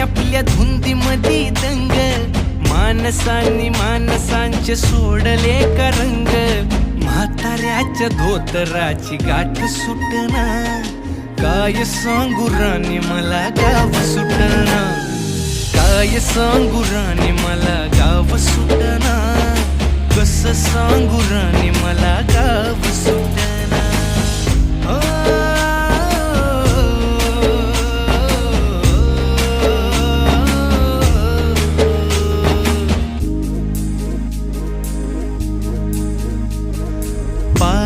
आपल्या धुंदी मधी दंग. माणसांनी मानसांचे सोडले का रंग? म्हाताऱ्याच्या धोतराची गाठ सुटना काय सांगू राणी मला गाव सुटना काय सांगू राणी मला गाव सुटना कस सांगू राणी मला गाव सुटना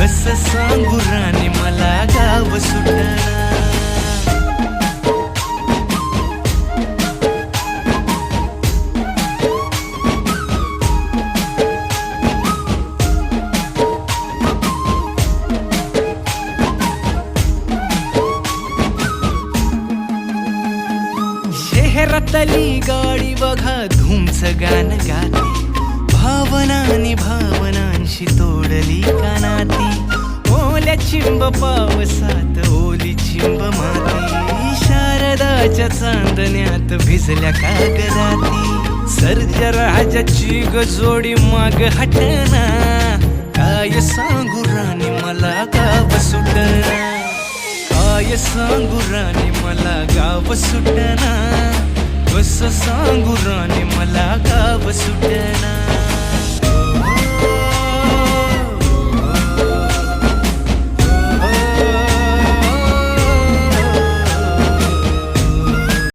कस सांगू राणी मला गाव सुटणार. शहरातली गाडी बघा धुमच गाणं गाते. भावनानी कशी तोडली कानाती. ओल्या चिंब पावसात ओली चिंब माती. शारदाच्या चांदण्यात भिजल्या कागदाती. सर्ज्या राजाची गजोडी माग हटना. काय सांगू राणी मला गाव सुटना. काय सांगू राणी मला गाव सुटना. कस सांगू राणी मला गाव सुटना.